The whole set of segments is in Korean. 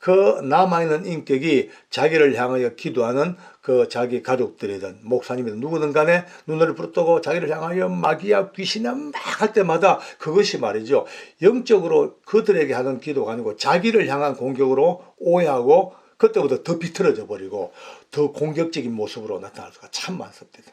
그 남아있는 인격이 자기를 향하여 기도하는 그 자기 가족들이든 목사님이든 누구든 간에 눈을 부릅뜨고 자기를 향하여 마귀야 귀신이야 막 할 때마다 그것이 말이죠. 영적으로 그들에게 하는 기도가 아니고 자기를 향한 공격으로 오해하고 그때부터 더 비틀어져 버리고 더 공격적인 모습으로 나타날 수가 참 많습니다.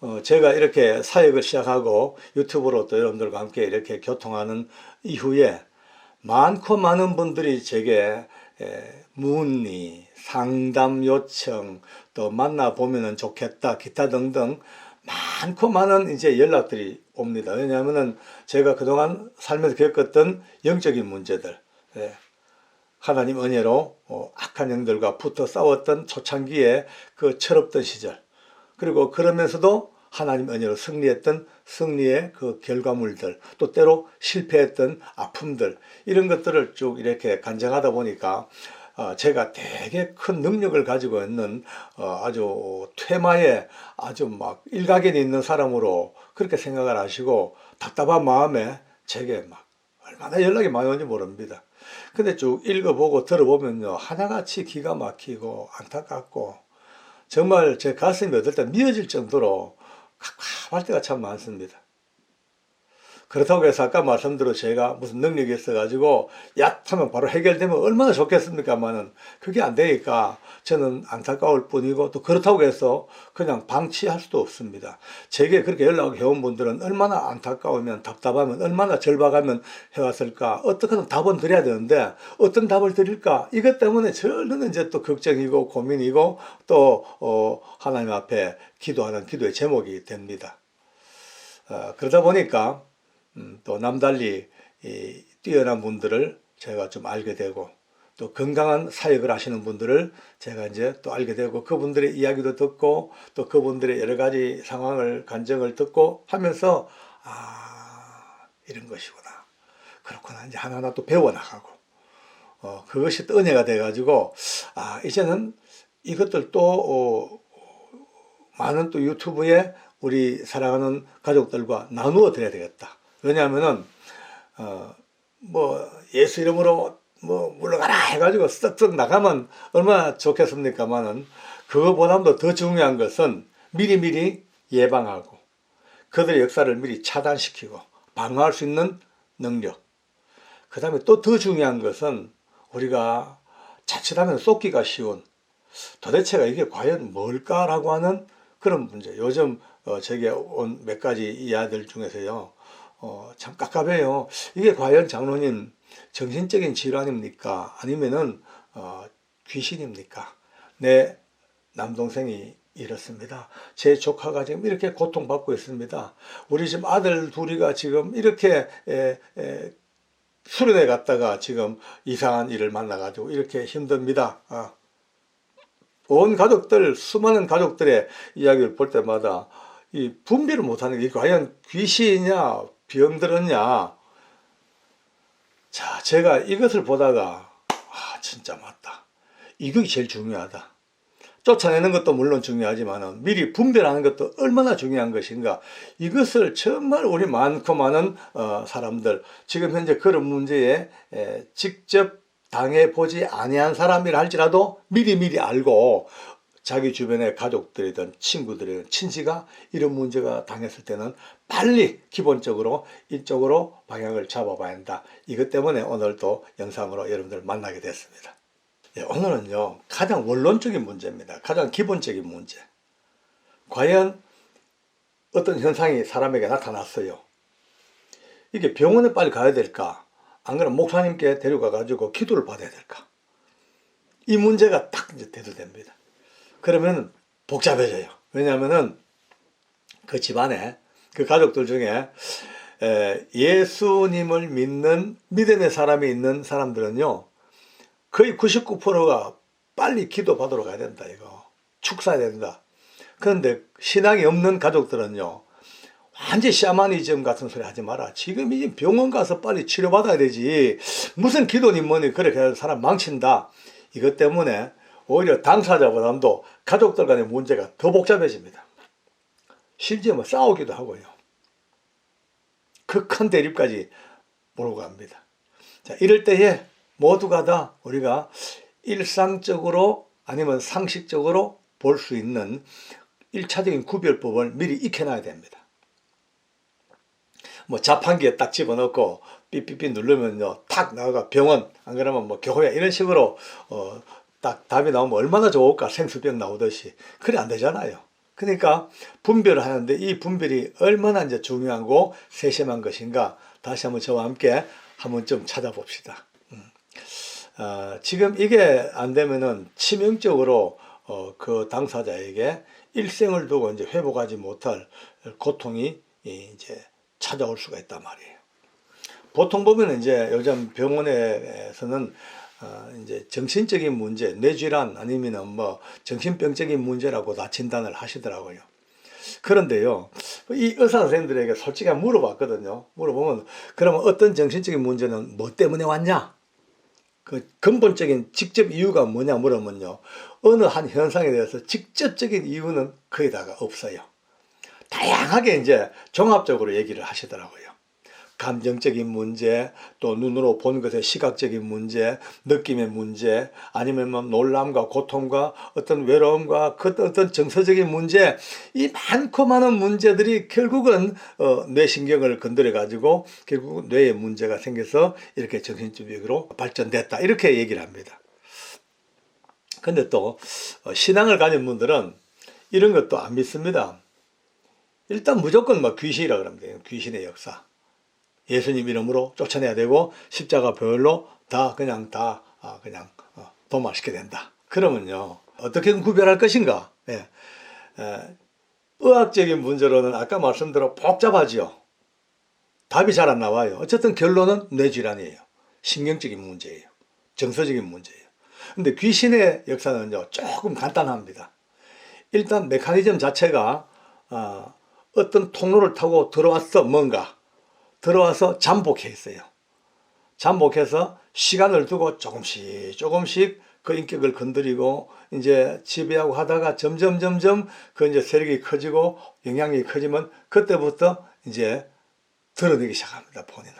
어, 제가 이렇게 사역을 시작하고 유튜브로 또 여러분들과 함께 이렇게 교통하는 이후에 많고 많은 분들이 제게 에, 문의, 상담 요청, 또 만나보면 좋겠다, 기타 등등 많고 많은 이제 연락들이 옵니다. 왜냐하면은 제가 그동안 살면서 겪었던 영적인 문제들, 예, 하나님 은혜로 어, 악한 영들과 붙어 싸웠던 초창기에 그 철없던 시절, 그리고 그러면서도 하나님 은혜로 승리했던 승리의 그 결과물들, 또 때로 실패했던 아픔들, 이런 것들을 쭉 이렇게 간증하다 보니까 어, 제가 되게 큰 능력을 가지고 있는 어, 아주 퇴마에 아주 막 일각에 있는 사람으로 그렇게 생각을 하시고 답답한 마음에 제게 막 얼마나 연락이 많이 오는지 모릅니다. 근데 쭉 읽어보고 들어보면요. 하나같이 기가 막히고 안타깝고 정말 제 가슴이 어떨 때 미어질 정도로 할 때가 참 많습니다. 그렇다고 해서 아까 말씀대로 제가 무슨 능력이 있어가지고 얕하면 바로 해결되면 얼마나 좋겠습니까만은 그게 안 되니까 저는 안타까울 뿐이고 또 그렇다고 해서 그냥 방치할 수도 없습니다. 제게 그렇게 연락을 해온 분들은 얼마나 안타까우면 답답하면 얼마나 절박하면 해왔을까 어떻게든 답은 드려야 되는데 어떤 답을 드릴까 이것 때문에 저는 이제 또 걱정이고 고민이고 또 어, 하나님 앞에 기도하는 기도의 제목이 됩니다. 어, 그러다 보니까 음, 또 남달리 이 뛰어난 분들을 제가 좀 알게 되고 또 건강한 사역을 하시는 분들을 제가 이제 또 알게 되고 그분들의 이야기도 듣고 또 그분들의 여러 가지 상황을 간증을 듣고 하면서 아 이런 것이구나. 그렇구나. 이제 하나하나 또 배워 나가고. 어, 그것이 또 은혜가 돼 가지고 아 이제는 이것들 또 어, 많은 또 유튜브에 우리 사랑하는 가족들과 나누어 드려야 되겠다. 왜냐하면은 어 뭐 예수 이름으로 뭐 물러가라 해가지고 썩썩 나가면 얼마나 좋겠습니까만은 그거보다도 더 중요한 것은 미리미리 예방하고 그들의 역사를 미리 차단시키고 방어할 수 있는 능력. 그 다음에 또 더 중요한 것은 우리가 자칫하면 쏟기가 쉬운 도대체가 이게 과연 뭘까라고 하는 그런 문제. 요즘 어, 제게 온 몇 가지 이야기들 중에서요. 어, 참 깝깝해요. 이게 과연 장로님 정신적인 질환입니까? 아니면은 어, 귀신입니까? 내 남동생이 이렇습니다. 제 조카가 지금 이렇게 고통받고 있습니다. 우리 집 아들 둘이가 지금 이렇게 에, 에, 수련회 갔다가 지금 이상한 일을 만나가지고 이렇게 힘듭니다. 아. 온 가족들, 수많은 가족들의 이야기를 볼 때마다 이 분별을 못하는 게 과연 귀신이냐, 병들었냐. 자, 제가 이것을 보다가, 아, 진짜 맞다. 이게 제일 중요하다. 쫓아내는 것도 물론 중요하지만 미리 분별하는 것도 얼마나 중요한 것인가. 이것을 정말 우리 많고 많은 어, 사람들, 지금 현재 그런 문제에 에, 직접 당해보지 아니한 사람이라 할지라도 미리미리 알고 자기 주변의 가족들이든 친구들이든 친지가 이런 문제가 당했을 때는 빨리 기본적으로 이쪽으로 방향을 잡아봐야 한다. 이것 때문에 오늘 또 영상으로 여러분들 만나게 됐습니다. 예, 오늘은요 가장 원론적인 문제입니다. 가장 기본적인 문제. 과연 어떤 현상이 사람에게 나타났어요. 이게 병원에 빨리 가야 될까? 안 그러면 목사님께 데려가 가지고 기도를 받아야 될까? 이 문제가 딱 이제 대두됩니다. 그러면 복잡해져요. 왜냐하면은 그 집안에 그 가족들 중에 예수님을 믿는 믿음의 사람이 있는 사람들은요 거의 99%가 빨리 기도 받으러 가야 된다 이거 축사해야 된다. 그런데 신앙이 없는 가족들은요 완전 샤머니즘 같은 소리 하지 마라. 지금 이 병원 가서 빨리 치료받아야 되지. 무슨 기도님 뭐니 그렇게 사람 망친다. 이것 때문에 오히려 당사자보다도 가족들 간의 문제가 더 복잡해집니다. 심지어 뭐 싸우기도 하고요. 극한 대립까지 몰고 갑니다. 자, 이럴 때에 모두가 다 우리가 일상적으로 아니면 상식적으로 볼 수 있는 일차적인 구별법을 미리 익혀놔야 됩니다. 뭐 자판기에 딱 집어넣고 삐삐삐 누르면요 탁 나가 병원 안 그러면 뭐 교회 이런 식으로 어 딱 답이 나오면 얼마나 좋을까 생수병 나오듯이 그래 안 되잖아요. 그러니까 분별을 하는데 이 분별이 얼마나 이제 중요하고 세심한 것인가 다시 한번 저와 함께 한번 좀 찾아봅시다. 음. 아, 지금 이게 안 되면은 치명적으로 어, 그 당사자에게 일생을 두고 이제 회복하지 못할 고통이 이- 이제 찾아올 수가 있단 말이에요. 보통 보면 이제 요즘 병원에서는 어, 이제 정신적인 문제, 뇌질환 아니면은 뭐 정신병적인 문제라고 다 진단을 하시더라고요. 그런데요, 이 의사 선생님들에게 솔직히 물어봤거든요. 물어보면 그러면 어떤 정신적인 문제는 뭐 때문에 왔냐? 그 근본적인 직접 이유가 뭐냐 물으면요. 어느 한 현상에 대해서 직접적인 이유는 거의 다가 없어요. 다양하게 이제 종합적으로 얘기를 하시더라고요. 감정적인 문제, 또 눈으로 본 것의 시각적인 문제, 느낌의 문제, 아니면 뭐 놀람과 고통과 어떤 외로움과 그 어떤 정서적인 문제, 이 많고 많은 문제들이 결국은 어, 뇌신경을 건드려 가지고 결국 뇌에 문제가 생겨서 이렇게 정신적으로 발전됐다 이렇게 얘기를 합니다. 근데 또 어, 신앙을 가진 분들은 이런 것도 안 믿습니다. 일단 무조건 뭐 귀신이라 그럽니다. 귀신의 역사. 예수님 이름으로 쫓아내야 되고 십자가 별로 다 그냥 다 아, 그냥 어, 도말시켜야 된다. 그러면요 어떻게 구별할 것인가? 예. 에, 의학적인 문제로는 아까 말씀대로 복잡하지요. 답이 잘 안 나와요. 어쨌든 결론은 뇌질환이에요. 신경적인 문제예요. 정서적인 문제예요. 근데 귀신의 역사는요 조금 간단합니다. 일단 메커니즘 자체가 어, 어떤 통로를 타고 들어왔어 뭔가 들어와서 잠복해 있어요. 잠복해서 시간을 두고 조금씩 조금씩 그 인격을 건드리고 이제 지배하고 하다가 점점 점점 그 이제 세력이 커지고 영향력이 커지면 그때부터 이제 드러내기 시작합니다 본인은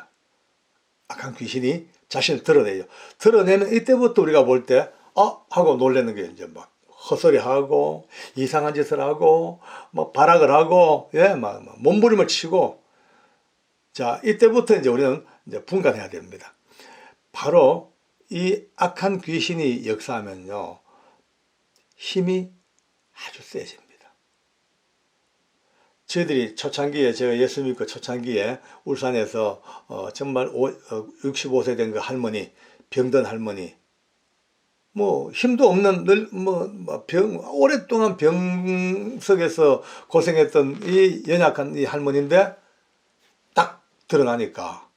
악한 귀신이 자신을 드러내요. 드러내면 이때부터 우리가 볼때어 하고 놀라는 게 이제 막 헛소리 하고 이상한 짓을 하고 뭐 발악을 하고 예막 몸부림을 치고 자, 이때부터 이제 우리는 이제 분간해야 됩니다. 바로 이 악한 귀신이 역사하면요, 힘이 아주 세집니다. 저희들이 초창기에, 제가 예수 믿고 초창기에 울산에서 어, 정말 오, 어, 65세 된 그 할머니, 병든 할머니, 뭐 힘도 없는 늘 뭐 병 오랫동안 병석에서 고생했던 이 연약한 이 할머니인데 딱 드러나니까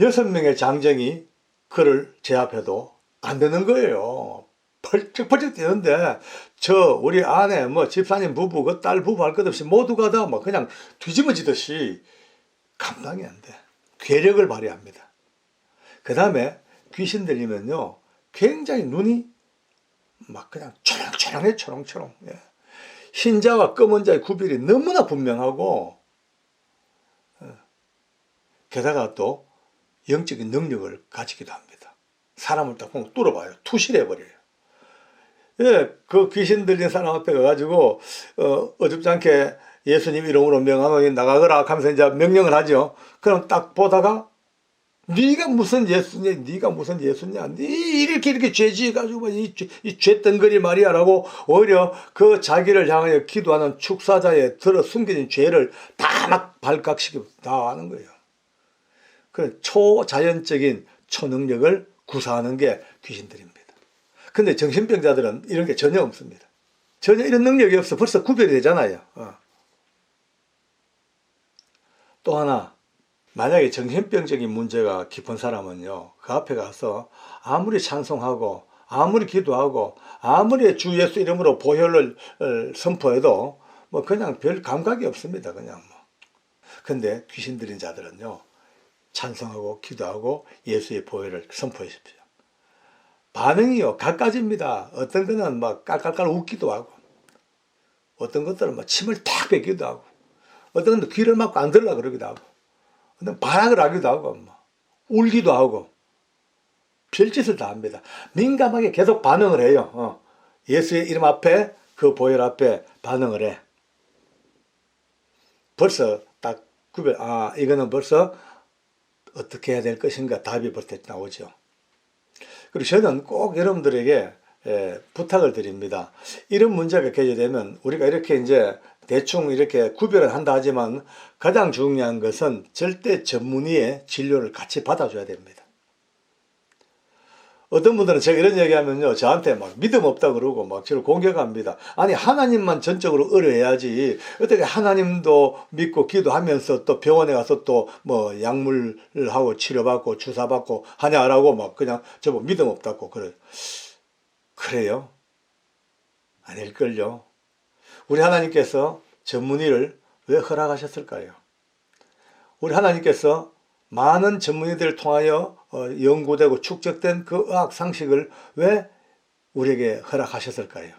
여섯 명의 장정이 그를 제압해도 안 되는 거예요. 펄쩍펄쩍 뛰는데 저 우리 아내 뭐 집사님 부부 그 딸 부부 할 것 없이 모두가 다 뭐 그냥 뒤집어지듯이 감당이 안 돼. 괴력을 발휘합니다. 그 다음에 귀신 들리면요 굉장히 눈이 막 그냥 초롱초롱해 초롱초롱. 예. 흰자와 검은 자의 구별이 너무나 분명하고 게다가 또 영적인 능력을 가지기도 합니다. 사람을 딱 보면 뚫어봐요. 투실해버려요. 예, 그 귀신 들린 사람 앞에 가가지고, 어, 어줍지 않게 예수님 이름으로 명하노니 나가거라 하면서 이제 명령을 하죠. 그럼 딱 보다가, 네가 무슨 예수냐, 네가 무슨 예수냐, 네 이렇게 이렇게 죄지 가지고 이, 이 죄덩거리 말이야 라고 오히려 그 자기를 향하여 기도하는 축사자의 들어 숨겨진 죄를 다 막 발각시키고 다 하는 거예요. 그 초자연적인 초능력을 구사하는 게 귀신들입니다. 근데 정신병자들은 이런 게 전혀 없습니다. 전혀 이런 능력이 없어. 벌써 구별이 되잖아요. 어. 또 하나, 만약에 정신병적인 문제가 깊은 사람은요, 그 앞에 가서 아무리 찬송하고, 아무리 기도하고, 아무리 주 예수 이름으로 보혈을 어, 선포해도, 뭐 그냥 별 감각이 없습니다. 그냥 뭐. 근데 귀신 들린 자들은요, 찬성하고 기도하고 예수의 보혈을 선포하십시오. 반응이요 각가지입니다. 어떤 거는 막 깔깔깔 웃기도 하고, 어떤 것들은 막 침을 탁 뱉기도 하고, 어떤 건 귀를 막고 안 들라 그러기도 하고, 어떤 발악을 하기도 하고, 뭐 울기도 하고 별짓을 다 합니다. 민감하게 계속 반응을 해요. 어. 예수의 이름 앞에 그 보혈 앞에 반응을 해. 벌써 딱 구별, 아, 이거는 벌써 어떻게 해야 될 것인가 답이 벌써 나오죠. 그리고 저는 꼭 여러분들에게 예, 부탁을 드립니다. 이런 문제가 개조되면 우리가 이렇게 이제 대충 이렇게 구별을 한다 하지만 가장 중요한 것은 절대 전문의의 진료를 같이 받아줘야 됩니다. 어떤 분들은 제가 이런 얘기하면요 저한테 막 믿음 없다 그러고 막 저를 공격합니다. 아니 하나님만 전적으로 의뢰해야지 어떻게 하나님도 믿고 기도하면서 또 병원에 가서 또 뭐 약물을 하고 치료받고 주사받고 하냐라고 막 그냥 저보 믿음 없다고 그래 그래요? 아닐걸요. 우리 하나님께서 전문의를 왜 허락하셨을까요? 우리 하나님께서 많은 전문의들을 통하여 어, 연구되고 축적된 그 의학 상식을 왜 우리에게 허락하셨을까요?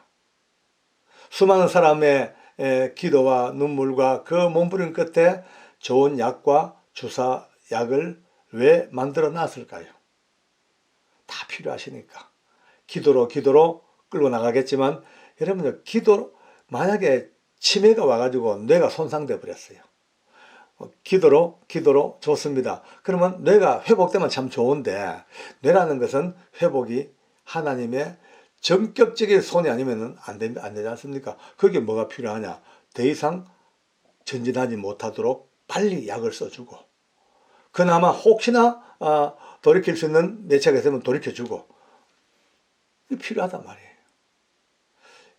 수많은 사람의 에, 기도와 눈물과 그 몸부림 끝에 좋은 약과 주사 약을 왜 만들어 놨을까요? 다 필요하시니까. 기도로 기도로 끌고 나가겠지만 여러분들 기도 만약에 치매가 와가지고 뇌가 손상돼 버렸어요. 어, 기도로 기도로 좋습니다. 그러면 뇌가 회복되면 참 좋은데 뇌라는 것은 회복이 하나님의 전격적인 손이 아니면 안, 되, 안 되지 않습니까? 그게 뭐가 필요하냐? 더 이상 전진하지 못하도록 빨리 약을 써주고 그나마 혹시나 아, 돌이킬 수 있는 매체가 있으면 돌이켜주고 필요하단 말이에요.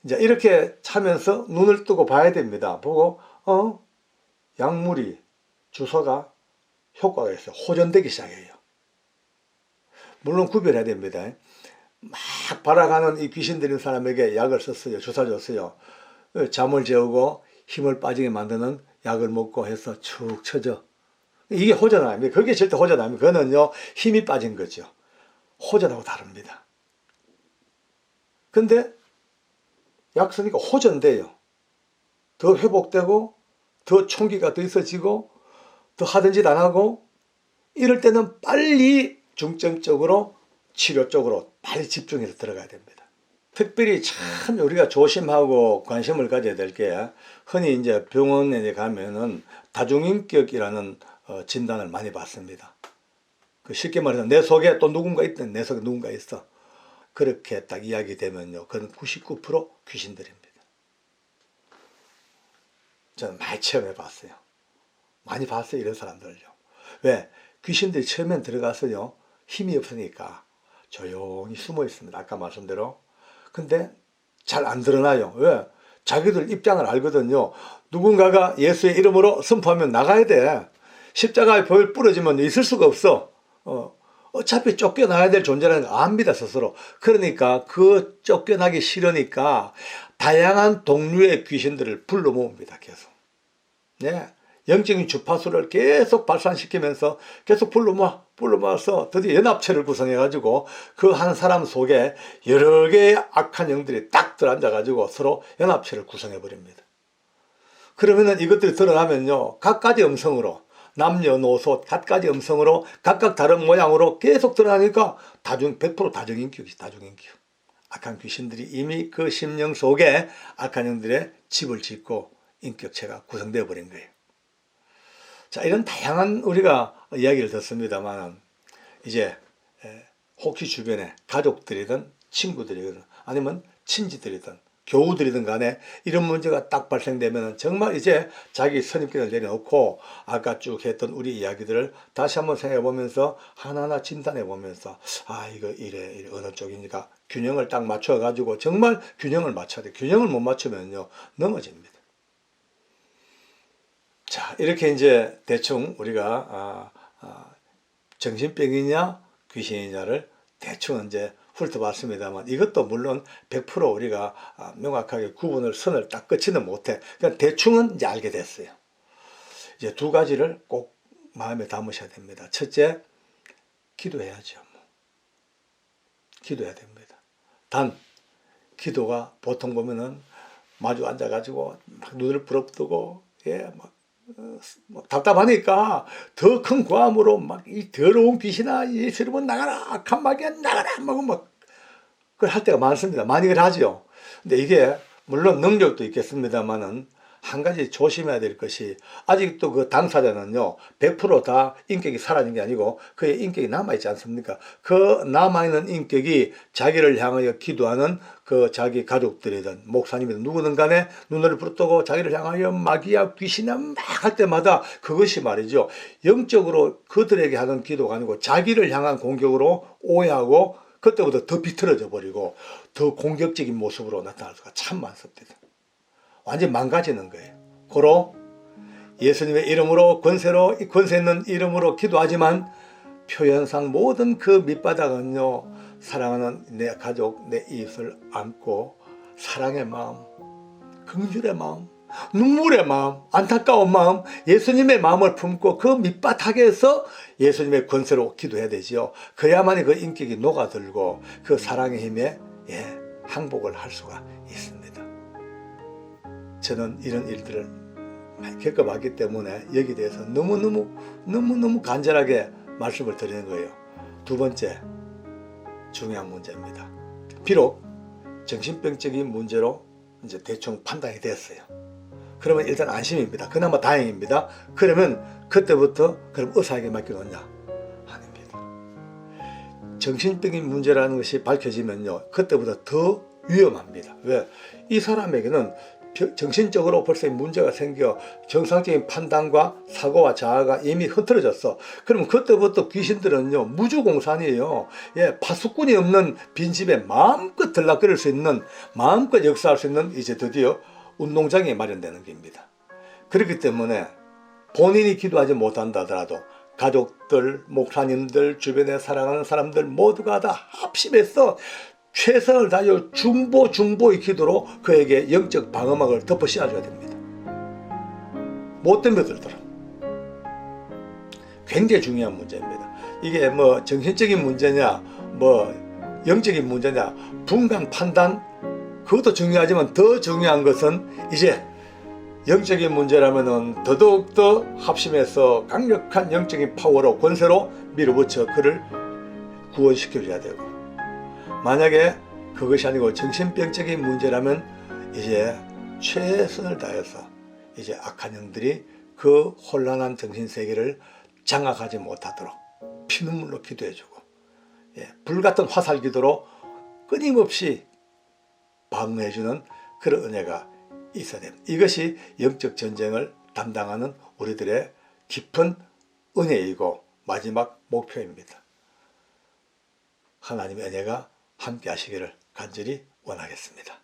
이제 이렇게 차면서 눈을 뜨고 봐야 됩니다. 보고 어 약물이 주사가 효과가 있어요. 호전되기 시작해요. 물론 구별해야 됩니다. 막 발아가는 이 귀신 들린 사람에게 약을 썼어요. 주사 줬어요. 잠을 재우고 힘을 빠지게 만드는 약을 먹고 해서 축 쳐져. 이게 호전 아닙니다. 그게 절대 호전 아닙니다. 그거는요, 힘이 빠진 거죠. 호전하고 다릅니다. 근데 약 쓰니까 호전돼요. 더 회복되고, 더 총기가 더 있어지고, 더 하던 짓안 하고, 이럴 때는 빨리 중점적으로 치료 쪽으로 빨리 집중해서 들어가야 됩니다. 특별히 참 우리가 조심하고 관심을 가져야 될 게 흔히 이제 병원에 가면은 다중인격이라는 어, 진단을 많이 받습니다. 그 쉽게 말해서 내 속에 또 누군가 있든 내 속에 누군가 있어. 그렇게 딱 이야기 되면요. 그건 99% 귀신들입니다. 저는 많이 체험해 봤어요. 많이 봤어요. 이런 사람들요. 왜? 귀신들이 처음엔 들어가서요. 힘이 없으니까 조용히 숨어 있습니다. 아까 말씀대로. 근데 잘 안 드러나요. 왜? 자기들 입장을 알거든요. 누군가가 예수의 이름으로 선포하면 나가야 돼. 십자가에 벌 부러지면 있을 수가 없어. 어, 어차피 쫓겨나야 될 존재라는 거 압니다, 스스로. 그러니까 그 쫓겨나기 싫으니까 다양한 동류의 귀신들을 불러 모읍니다, 계속. 네. 영적인 주파수를 계속 발산시키면서 계속 불러 모아, 불러 모아서 드디어 연합체를 구성해 가지고 그 한 사람 속에 여러 개의 악한 영들이 딱 들어앉아 가지고 서로 연합체를 구성해 버립니다. 그러면은 이것들이 드러나면요, 각가지 음성으로 남녀노소 각가지 음성으로 각각 다른 모양으로 계속 드러나니까 다중 100% 다중인격이 다중인격. 악한 귀신들이 이미 그 심령 속에 악한 영들의 집을 짓고 인격체가 구성되어 버린 거예요. 자, 이런 다양한 우리가 이야기를 듣습니다만 이제 혹시 주변에 가족들이든 친구들이든 아니면 친지들이든 교우들이든 간에 이런 문제가 딱 발생되면 정말 이제 자기 선입견을 내려놓고 아까 쭉 했던 우리 이야기들을 다시 한번 생각해 보면서 하나하나 진단해 보면서 아 이거 이래, 이래 어느 쪽이니까 균형을 딱 맞춰 가지고 정말 균형을 맞춰야 돼. 균형을 못 맞추면요 넘어집니다 자 이렇게 이제 대충 우리가 아, 아, 정신병이냐 귀신이냐를 대충 이제 훑어봤습니다만 이것도 물론 100% 우리가 아, 명확하게 구분을 선을 딱 끊지는 못해. 그냥 대충은 이제 알게 됐어요. 이제 두 가지를 꼭 마음에 담으셔야 됩니다. 첫째, 기도해야죠. 뭐. 기도해야 됩니다. 단, 기도가 보통 보면은 마주 앉아가지고 막 눈을 부릅뜨고, 예, 막뭐 답답하니까 더 큰 고함으로 막 이 더러운 귀신아 예수님은 나가라 마귀야 나가라 막막 그걸 할 때가 많습니다. 많이 그걸 하죠. 근데 이게 물론 능력도 있겠습니다만은 한 가지 조심해야 될 것이 아직도 그 당사자는요 100%다 인격이 사라진 게 아니고 그의 인격이 남아 있지 않습니까? 그 남아 있는 인격이 자기를 향하여 기도하는 그 자기 가족들이든 목사님이든 누구든 간에 눈을 부릅뜨고 자기를 향하여 마귀야 귀신이야 막 할 때마다 그것이 말이죠 영적으로 그들에게 하는 기도가 아니고 자기를 향한 공격으로 오해하고 그때부터 더 비틀어져 버리고 더 공격적인 모습으로 나타날 수가 참 많습니다. 완전 망가지는 거예요. 고로 예수님의 이름으로 권세로 권세 있는 이름으로 기도하지만 표현상 모든 그 밑바닥은요 사랑하는 내 가족 내 이웃을 안고 사랑의 마음 긍휼의 마음 눈물의 마음 안타까운 마음 예수님의 마음을 품고 그 밑바닥에서 예수님의 권세로 기도해야 되지요 그래야만이 그 인격이 녹아들고 그 사랑의 힘에 예, 항복을 할 수가. 저는 이런 일들을 많이 겪어봤기 때문에 여기에 대해서 너무너무 너무너무 간절하게 말씀을 드리는 거예요. 두 번째 중요한 문제입니다. 비록 정신병적인 문제로 이제 대충 판단이 됐어요. 그러면 일단 안심입니다. 그나마 다행입니다. 그러면 그때부터 그럼 의사에게 맡겨놓냐? 아닙니다. 정신병인 문제라는 것이 밝혀지면요. 그때보다 더 위험합니다. 왜? 이 사람에게는 벼- 정신적으로 벌써 문제가 생겨 정상적인 판단과 사고와 자아가 이미 흐트러졌어. 그럼 그때부터 귀신들은요 무주공산이에요. 예, 파수꾼이 없는 빈집에 마음껏 들락거릴 수 있는 마음껏 역사할 수 있는 이제 드디어 운동장이 마련되는 겁니다. 그렇기 때문에 본인이 기도하지 못한다 하더라도 가족들, 목사님들, 주변에 사랑하는 사람들 모두가 다 합심해서 최선을 다하여 중보 중보의 기도로 그에게 영적 방어막을 덮어 씌워줘야 됩니다. 못 덤벼들더라. 굉장히 중요한 문제입니다. 이게 뭐 정신적인 문제냐, 뭐 영적인 문제냐, 분간 판단 그것도 중요하지만 더 중요한 것은 이제 영적인 문제라면은 더더욱더 합심해서 강력한 영적인 파워로 권세로 밀어붙여 그를 구원시켜줘야 되고 만약에 그것이 아니고 정신병적인 문제라면 이제 최선을 다해서 이제 악한 영들이 그 혼란한 정신 세계를 장악하지 못하도록 피눈물로 기도해주고 예, 불같은 화살 기도로 끊임없이 방어해주는 그런 은혜가 있어야 됩니다. 이것이 영적 전쟁을 담당하는 우리들의 깊은 은혜이고 마지막 목표입니다. 하나님의 은혜가 함께 하시기를 간절히 원하겠습니다.